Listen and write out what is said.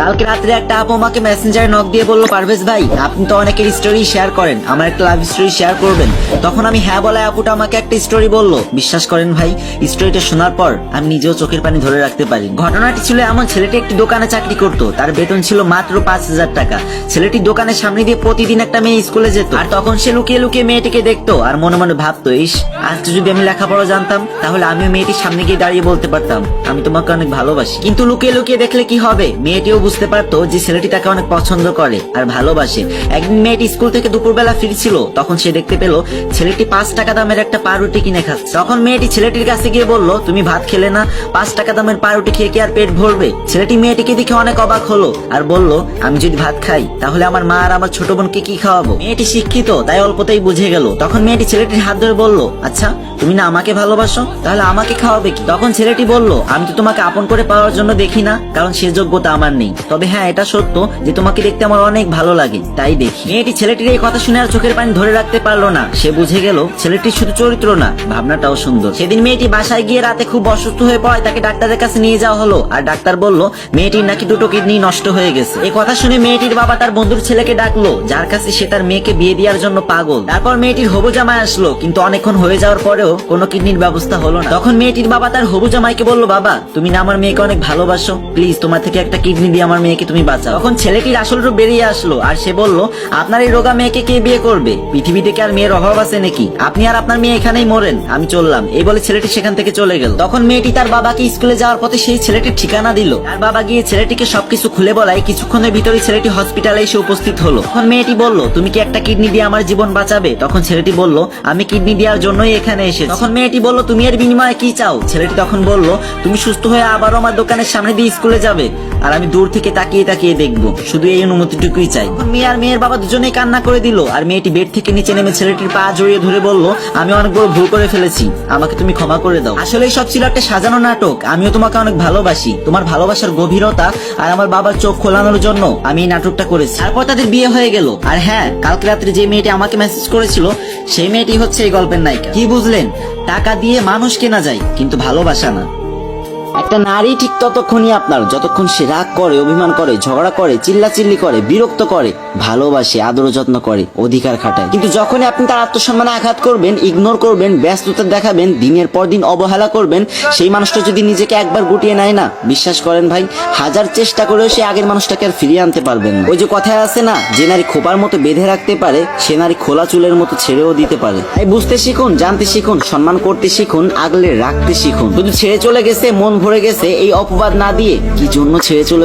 কালকে রাত্রে একটা আপু আমাকে মেসেঞ্জারে নক দিয়ে বলল, পারভেজ ভাই, আপনি তো অনেকের স্টোরি শেয়ার করেন, আমার একটা লাভ স্টোরি শেয়ার করবেন। তখন আমি হ্যাঁ বলায় আপুটা আমাকে একটা স্টোরি বলল। বিশ্বাস করেন ভাই স্টোরিটা শোনার পর আমি নিজেও চোখের পানি ধরে রাখতে পারি। ঘটনাটি ছিল এমন, ছেলেটি একটি দোকানে চাকরি করত, তার বেতন ছিল মাত্র পাঁচ হাজার টাকা। ছেলেটি দোকানের সামনে দিয়ে প্রতিদিন একটা মেয়ে স্কুলে যেত। আর তখন সে লুকিয়ে লুকিয়ে মেয়েটিকে দেখতো আর মনে মনে ভাবতো, ইস, আজ যদি আমি লেখাপড়া জানতাম, তাহলে আমিও মেয়েটির সামনে গিয়ে দাঁড়িয়ে বলতে পারতাম। আমি তোমাকে অনেক ভালোবাসি। কিন্তু লুকিয়ে লুকিয়ে দেখলে কি হবে? মেয়েটিও বুঝতে পারতো যে ছেলেটি তাকে অনেক পছন্দ করে আর ভালোবাসে। একদিন মেয়েটি স্কুল থেকে দুপুরবেলা ফিরছিল, তখন সে দেখতে পেল ছেলেটি পাঁচ টাকা দামের একটা পাউরুটি কিনে খাচ্ছে। তখন মেয়েটি ছেলেটির কাছে গিয়ে বলল, তুমি ভাত খেলে না, পাঁচ টাকা দামের পাউরুটি খেয়ে কি আর পেট ভরবে? ছেলেটি মেয়েটিকে দেখে অনেক অবাক হলো আর বলল, আমি যদি ভাত খাই, তাহলে আমার মা আর আমার ছোট বোনকে কি খাওয়াবো? মেয়েটি শিক্ষিত, তাই অল্পতেই বুঝে গেল। তখন মেয়েটি ছেলেটির হাত ধরে বলল আচ্ছা তুমি না আমাকে ভালোবাসো, তাহলে আমাকে খাওয়াবে কি? তখন ছেলেটি বলল, আমি তো তোমাকে আপন করে পাওয়ার জন্য দেখি না, কারণ সে যোগ্যতা আমার নেই। তবে হ্যাঁ এটা সত্য যে তোমাকে দেখতে আমার অনেক ভালো লাগে, তাই দেখি। মেয়েটি ছেলেটির এই কথা শুনে আর চোখের পানি ধরে রাখতে পারল না। সে বুঝে গেল ছেলেটির শুধু চরিত্র না, ভাবনাটাও সুন্দর। সেদিন মেয়েটি বাসায় গিয়ে রাতে খুব অসুস্থ হয়ে পড়ায় তাকে ডাক্তারের কাছে নিয়ে যাওয়া হলো। আর ডাক্তার বলল, মেয়েটির নাকি দুটো কিডনি নষ্ট হয়ে গেছে। এই কথা শুনে মেয়েটির বাবা তার বন্ধুর ছেলেকে ডাকলো, যার কাছে সে তার মেয়েকে বিয়ে দেওয়ার জন্য পাগল। তারপর মেয়েটির হবু জামাই আসলো, কিন্তু অনেকক্ষণ হয়ে যাওয়ার পরেও কোনো কিডনির ব্যবস্থা হলো না। তখন মেয়েটির বাবা তার হবু জামাইকে বলল, বাবা, তুমি না আমার মেয়েকে অনেক ভালোবাসো। প্লিজ, তোমার থেকে একটা কিডনি দিয়ে আমার মেয়েকে তুমি বাঁচাও। তখন ছেলেটির আসল রূপ বেরিয়ে আসলো? আর সে বলল, আপনার এই রোগা মেয়েকে কে বিয়ে করবে? পৃথিবীতে কি আর মেয়ের অভাব আছে নাকি? আপনি আর আপনার মেয়ে এখানেই মরেন। আমি চললাম। এই বলে ছেলেটি সেখান থেকে চলে গেল। তখন মেয়েটি তার বাবাকে স্কুলে যাওয়ার পথে সেই ছেলেটির ঠিকানা দিল। তার বাবা গিয়ে ছেলেটিকে সবকিছু খুলে বলায় কিছুক্ষণের ভিতরে ছেলেটি হসপিটালে এসে উপস্থিত হলো। তখন মেয়েটি বলল, তুমি কি একটা কিডনি দিয়ে আমার জীবন বাঁচাবে? তখন ছেলেটি বলল, আমি কিডনি দেওয়ার জন্যই এখানে এসেছি। তখন মেয়েটি বলল, তুমি এর বিনিময়ে কি চাও? ছেলেটি তখন বলল, তুমি সুস্থ হয়ে আবারও আমার দোকানের সামনে দিয়ে স্কুলে যাবে। আর আমি দূর থেকে তাকিয়ে তাকিয়ে দেখব। শুধু এই অনুমতিটুকুই চাই। মেয়ে আর মেয়ের বাবা দুজনেই কান্না করে দিল, আর মেয়েটি বেড থেকে নিচে নেমে ছেলেটির পা জড়িয়ে ধরে বলল, আমি অনেক বড় ভুল করে ফেলেছি। আমাকে তুমি ক্ষমা করে দাও। আসলে সব ছিল একটা সাজানো নাটক। আমিও তোমাকে অনেক ভালোবাসি। তোমার ভালোবাসার গভীরতা আর আমার বাবার চোখ খোলানোর জন্য আমি এই নাটকটা করেছি। তারপর তাদের বিয়ে হয়ে গেল। আর হ্যাঁ কালকে রাত্রে যে মেয়েটি আমাকে মেসেজ করেছিল, সেই মেয়েটি হচ্ছে এই গল্পের নায়িকা। কি বুঝলেন? টাকা দিয়ে মানুষ কেনা যায়, কিন্তু ভালোবাসা না। একটা নারী ঠিক ততক্ষণই আপনার, যতক্ষণ সে রাগ করে, অভিমান করে, ঝগড়া করে, চিল্লাচিল্লি করে, বিরক্ত করে, ভালোবাসে, আদর যত্ন করে, অধিকার খাটায়। কিন্তু যখনই আপনি তার আত্মসম্মানে আঘাত করবেন ইগনোর করবেন, ব্যস্ততা দেখাবেন, দিনের পর দিন অবহেলা করবেন, সেই মানুষটা যদি নিজেকে একবার গুটিয়ে নেয় না, বিশ্বাস করেন ভাই, হাজার চেষ্টা করেও সে আগের মানুষটাকে আর ফিরিয়ে আনতে পারবেন ওই যে কথায় আছে না, যে নারী খোপার মতো বেঁধে রাখতে পারে, সে নারী খোলা চুলের মতো ছেড়েও দিতে পারে। তাই বুঝতে শিখুন, জানতে শিখুন, সম্মান করতে শিখুন, আগলে রাখতে শিখুন। শুধু ছেড়ে চলে গেছে, মন ভরে গেছে এই অপবাদ না দিয়ে। কি জন্য ছেড়ে চলে